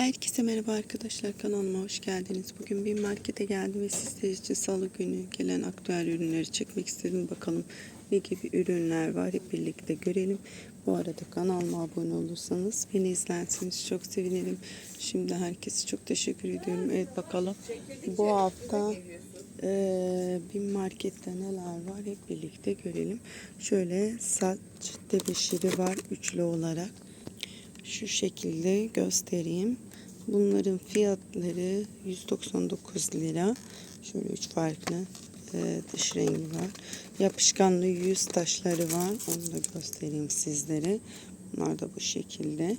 Herkese merhaba arkadaşlar kanalıma hoş geldiniz. Bugün bir markete geldim ve sizler için salı günü gelen aktüel ürünleri çekmek istedim. Bakalım ne gibi ürünler var hep birlikte görelim. Bu arada kanalıma abone olursanız beni izlerseniz çok sevinirim. Şimdi herkese çok teşekkür ediyorum. Evet bakalım bu hafta eee bir markette neler var hep birlikte görelim. Şöyle saç tebeşiri var üçlü olarak şu şekilde göstereyim. Bunların fiyatları 199 lira. Şöyle üç farklı e, dış rengi var. Yapışkanlı yüz taşları var. Onu da göstereyim sizlere. Bunlar da bu şekilde.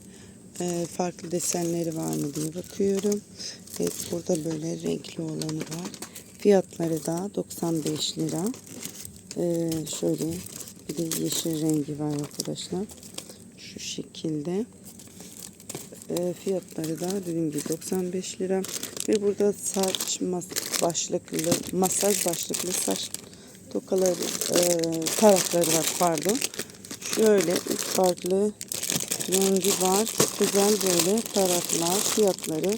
E, farklı desenleri var mı diye bakıyorum. Evet burada böyle renkli olanı var. Fiyatları da 95 lira. E, şöyle bir de yeşil rengi var arkadaşlar. Şu şekilde. E, fiyatları da dediğim gibi 95 lira. Ve burada saç mas- başlıklı, masaj başlıklı saç tokaları, e, tarakları var pardon. Şöyle üç farklı rengi var. Güzel böyle taraklar. Fiyatları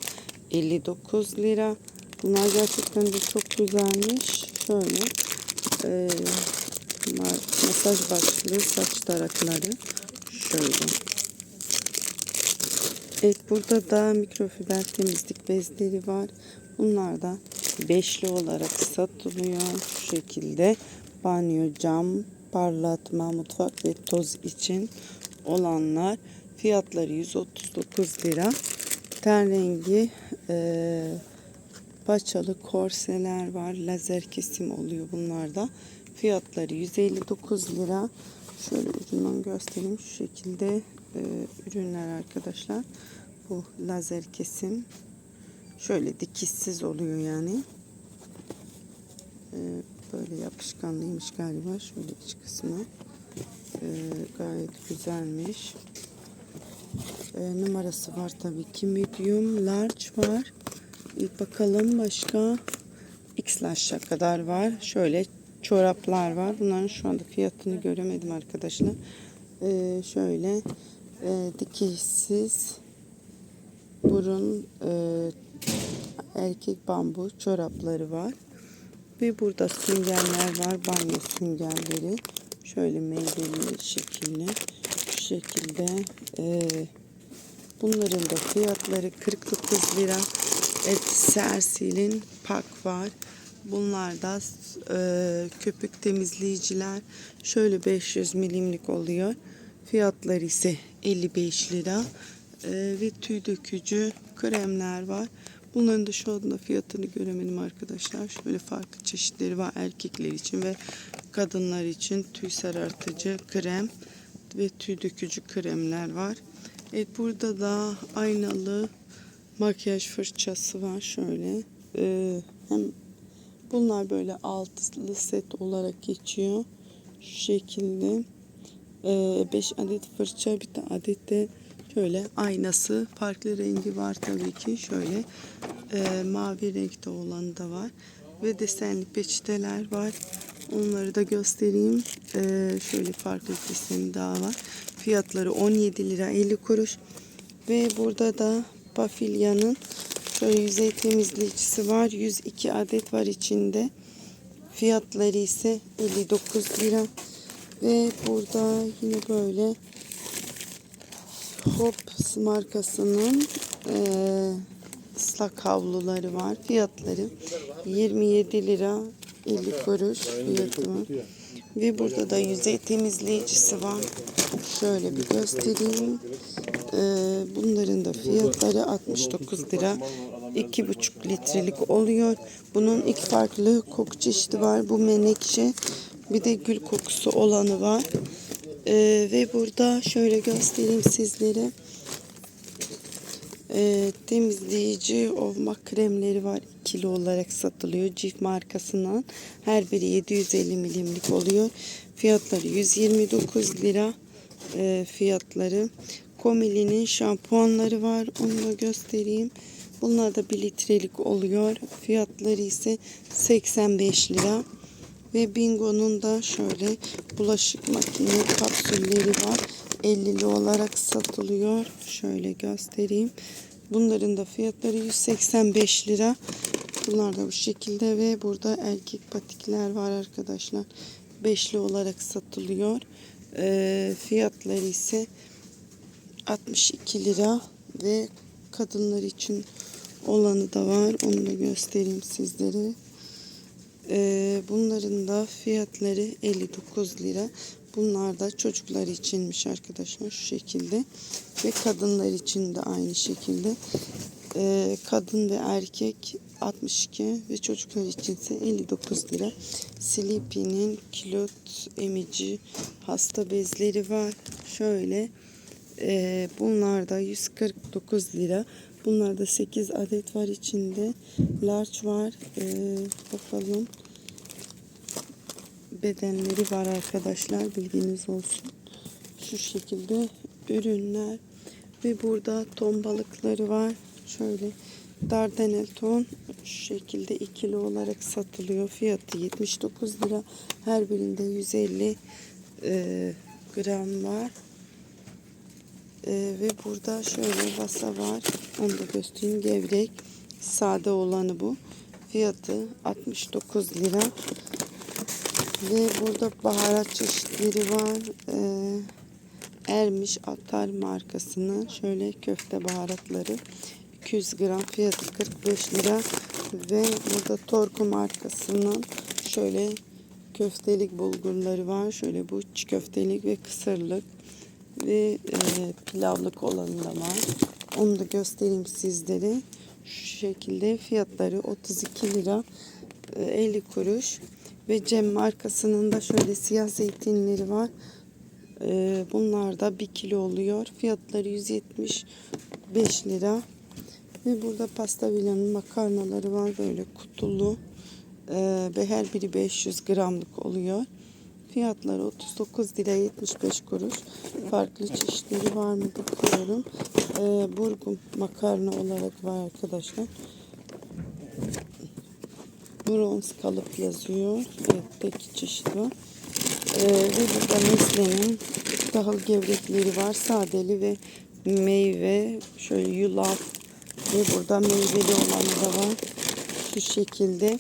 59 lira. Bunlar gerçekten de çok güzelmiş. Şöyle e, ma- masaj başlığı saç tarakları. Şöyle. Evet burada da mikrofiber temizlik bezleri var. Bunlar da beşli olarak satılıyor. Şu şekilde banyo, cam, parlatma, mutfak ve toz için olanlar. Fiyatları 139 lira. Ten rengi e, paçalı korseler var. Lazer kesim oluyor bunlarda. Fiyatları 159 lira. Şöyle ucundan göstereyim. Şu şekilde e, ürünler arkadaşlar. Bu lazer kesim. Şöyle dikişsiz oluyor yani. E, böyle yapışkanlıymış galiba. Şöyle iç kısmı. E, gayet güzelmiş. E, numarası var tabii ki. Medium, large var. Bir bakalım başka. X large'a kadar var. Şöyle çoraplar var. Bunların şu anda fiyatını göremedim arkadaşlar. Ee, şöyle e, dikişsiz burun e, erkek bambu çorapları var. Ve burada süngerler var. Banyo süngerleri. Şöyle meyveli şekilde. Şu şekilde. E, bunların da fiyatları 49 lira. Sersil'in pak var. Bunlar da e, köpük temizleyiciler. Şöyle 500 milimlik oluyor. Fiyatları ise 55 lira. E, ve tüy dökücü kremler var. Bunların da şu anda fiyatını göremedim arkadaşlar. Şöyle farklı çeşitleri var erkekler için ve kadınlar için tüy sarartıcı krem ve tüy dökücü kremler var. Evet burada da aynalı makyaj fırçası var şöyle. Ee, hem bunlar böyle altılı set olarak geçiyor. Şu şekilde. 5 adet fırça bir de adet de şöyle aynası. Farklı rengi var tabii ki. Şöyle e, mavi renkte olan da var. Ve desenli peçeteler var. Onları da göstereyim. E, şöyle farklı deseni daha var. Fiyatları 17 lira 50 kuruş. Ve burada da Pafilya'nın şöyle yüzey temizleyicisi var 102 adet var içinde fiyatları ise 59 lira ve burada yine böyle Hops markasının e, ıslak havluları var. Fiyatları 27 lira 50 kuruş fiyatı. Ve burada da yüzey temizleyicisi var. Şöyle bir göstereyim. E, bunların da fiyatları 69 lira. 2,5 litrelik oluyor. Bunun iki farklı koku çeşidi var. Bu menekşe bir de gül kokusu olanı var. Ee, ve burada şöyle göstereyim sizlere. Ee, temizleyici ovma kremleri var. ikili olarak satılıyor. Cif markasından. Her biri 750 milimlik oluyor. Fiyatları 129 lira. Ee, fiyatları. Komili'nin şampuanları var. Onu da göstereyim. Bunlar da 1 litrelik oluyor. Fiyatları ise 85 lira. Ve Bingo'nun da şöyle bulaşık makine kapsülleri var. 50'li olarak satılıyor. Şöyle göstereyim. Bunların da fiyatları 185 lira. Bunlar da bu şekilde ve burada erkek patikler var arkadaşlar. Beşli olarak satılıyor. Ee, fiyatları ise 62 lira ve kadınlar için olanı da var. Onu da göstereyim sizlere. Ee, bunların da fiyatları 59 lira. Bunlar da çocuklar içinmiş arkadaşlar şu şekilde. Ve kadınlar için de aynı şekilde. Ee, kadın ve erkek 62 ve çocuklar içinse 59 lira. Sleepy'nin kilot emici hasta bezleri var. Şöyle ee, bunlar da 149 lira. Bunlarda 8 adet var içinde. Large var. Ee, bakalım. Bedenleri var arkadaşlar. Bilginiz olsun. Şu şekilde ürünler. Ve burada ton balıkları var. Şöyle Dardanel ton şu şekilde ikili olarak satılıyor. Fiyatı 79 lira. Her birinde 150 e, gram var. Ee, ve burada şöyle vasa var. Onu da göstereyim. Gevrek. Sade olanı bu. Fiyatı 69 lira. Ve burada baharat çeşitleri var. Ee, Ermiş Atar markasının şöyle köfte baharatları. 200 gram fiyatı 45 lira. Ve burada Torku markasının şöyle köftelik bulgurları var. Şöyle bu köftelik ve kısırlık ve e, pilavlık olanı da var. Onu da göstereyim sizlere. Şu şekilde fiyatları 32 lira e, 50 kuruş ve Cem markasının da şöyle siyah zeytinleri var. E, bunlar da 1 kilo oluyor. Fiyatları 175 lira. Ve burada pasta villanın makarnaları var böyle kutulu. E, ve her biri 500 gramlık oluyor. Fiyatları 39 lira 75 kuruş. Farklı çeşitleri var mı bakıyorum. Ee, burgum makarna olarak var arkadaşlar. Bronz kalıp yazıyor. Evet tek çeşit var. Ee, ve burada Nestle'nin tahıl gevrekleri var. Sadeli ve meyve. Şöyle yulaf. Ve burada meyveli olanı da var. Şu şekilde.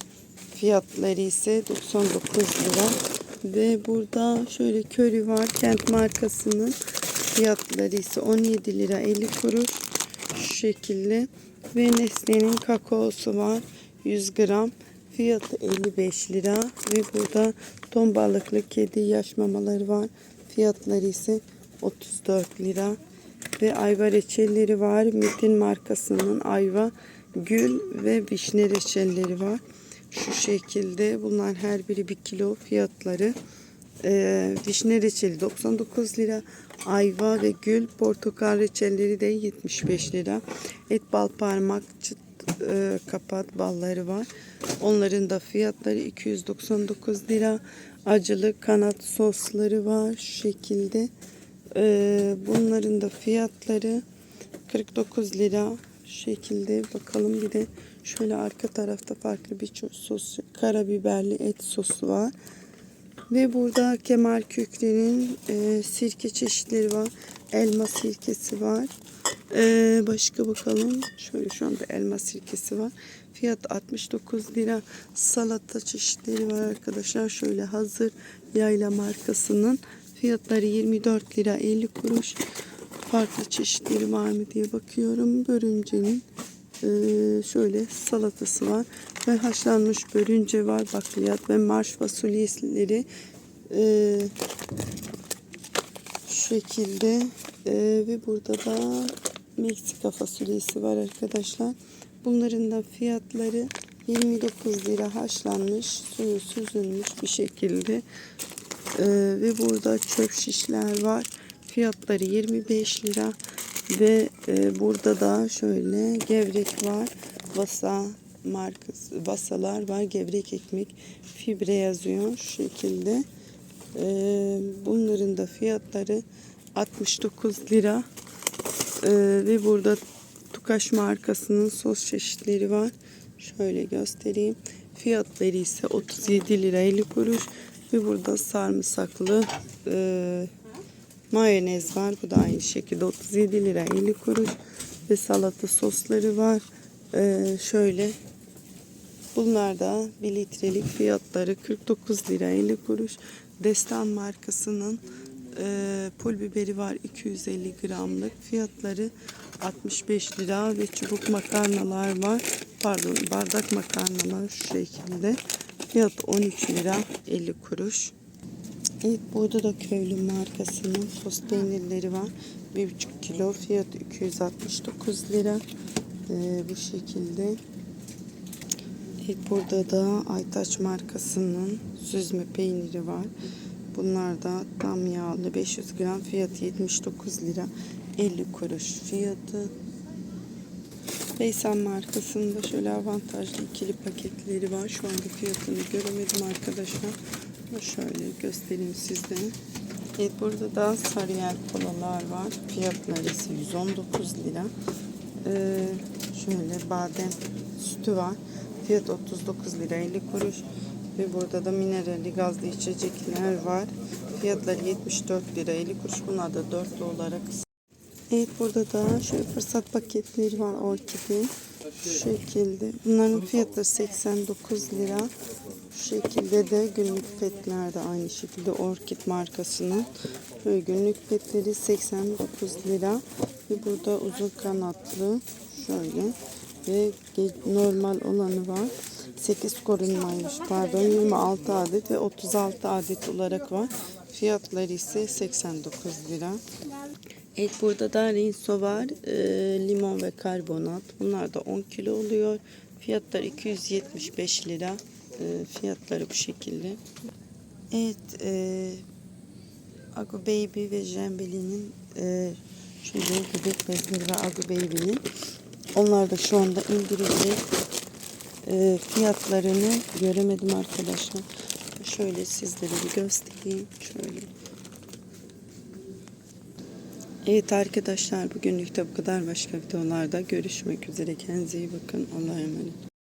Fiyatları ise 99 lira. Ve burada şöyle köri var. Kent markasının fiyatları ise 17 lira 50 kuruş. Şu şekilde. Ve Nesle'nin kakaosu var. 100 gram. Fiyatı 55 lira. Ve burada ton balıklı kedi yaş mamaları var. Fiyatları ise 34 lira. Ve ayva reçelleri var. Metin markasının ayva, gül ve vişne reçelleri var. Şu şekilde bunlar her biri bir kilo fiyatları. Ee, vişne reçeli 99 lira. Ayva ve gül portakal reçelleri de 75 lira. Et bal parmak çıt e, kapat balları var. Onların da fiyatları 299 lira. Acılı kanat sosları var şu şekilde. Ee, bunların da fiyatları 49 lira şekilde bakalım bir de şöyle arka tarafta farklı bir sos karabiberli et sosu var. Ve burada Kemal Kükre'nin e, sirke çeşitleri var. Elma sirkesi var. Ee, başka bakalım. Şöyle şu anda elma sirkesi var. Fiyat 69 lira. Salata çeşitleri var arkadaşlar. Şöyle hazır yayla markasının fiyatları 24 lira 50 kuruş. Farklı çeşitleri var mı diye bakıyorum. Börüncenin e, şöyle salatası var ve haşlanmış börünce var. Bakliyat ve marş fasulyeleri e, şu şekilde e, ve burada da Meksika fasulyesi var arkadaşlar. Bunların da fiyatları 29 lira haşlanmış, suyu süzülmüş bir şekilde. Ee, ve burada çöp şişler var. Fiyatları 25 lira. Ve e, burada da şöyle gevrek var. Vasa markası, vasalar var. Gevrek ekmek fibre yazıyor şu şekilde. Ee, bunların da fiyatları 69 lira. Ee, ve burada Tukaş markasının sos çeşitleri var. Şöyle göstereyim. Fiyatları ise 37 lira 50 kuruş. Ve burada sarımsaklı e, mayonez var. Bu da aynı şekilde 37 lira 50 kuruş. Ve salata sosları var. Ee, şöyle Bunlar da 1 litrelik fiyatları 49 lira 50 kuruş. Destan markasının e, pul biberi var 250 gramlık. Fiyatları 65 lira ve çubuk makarnalar var. Pardon bardak makarnalar şu şekilde. Fiyat 13 lira 50 kuruş. Evet burada da köylü markasının sos peynirleri var. 1,5 kilo fiyat 269 lira. Ee, bu şekilde. Evet, burada da Aytaç markasının süzme peyniri var. Bunlar da tam yağlı 500 gram fiyatı 79 lira 50 kuruş fiyatı. Beysan markasında şöyle avantajlı ikili paketleri var. Şu anda fiyatını göremedim arkadaşlar. Şöyle göstereyim sizde. Evet burada da Sarıyer kolalar var. Fiyatları ise 119 lira. Ee, şöyle badem sütü var. Fiyat 39 lira 50 kuruş. Ve burada da mineralli gazlı içecekler var. Fiyatları 74 lira 50 kuruş. Bunlar da dörtlü olarak. Evet burada da şöyle fırsat paketleri var orkidin. Şu şekilde. Bunların fiyatları 89 lira. Şu şekilde de günlük petler de aynı şekilde Orkid markasının. Böyle günlük petleri 89 lira. Ve burada uzun kanatlı şöyle ve normal olanı var. 8 korunmaymış pardon 26 adet ve 36 adet olarak var. Fiyatları ise 89 lira. Evet burada da rinso var. Ee, limon ve karbonat. Bunlar da 10 kilo oluyor. Fiyatları 275 lira. Ee, fiyatları bu şekilde. Evet e, Agu Baby ve Jembeli'nin e, şöyle bebek bezleri ve Agu Baby'nin onlar da şu anda indirimli e, fiyatlarını göremedim arkadaşlar. Şöyle sizlere bir göstereyim. Şöyle. Evet arkadaşlar bugünlük de bu kadar. Başka videolarda görüşmek üzere. Kendinize iyi bakın. Allah'a emanet.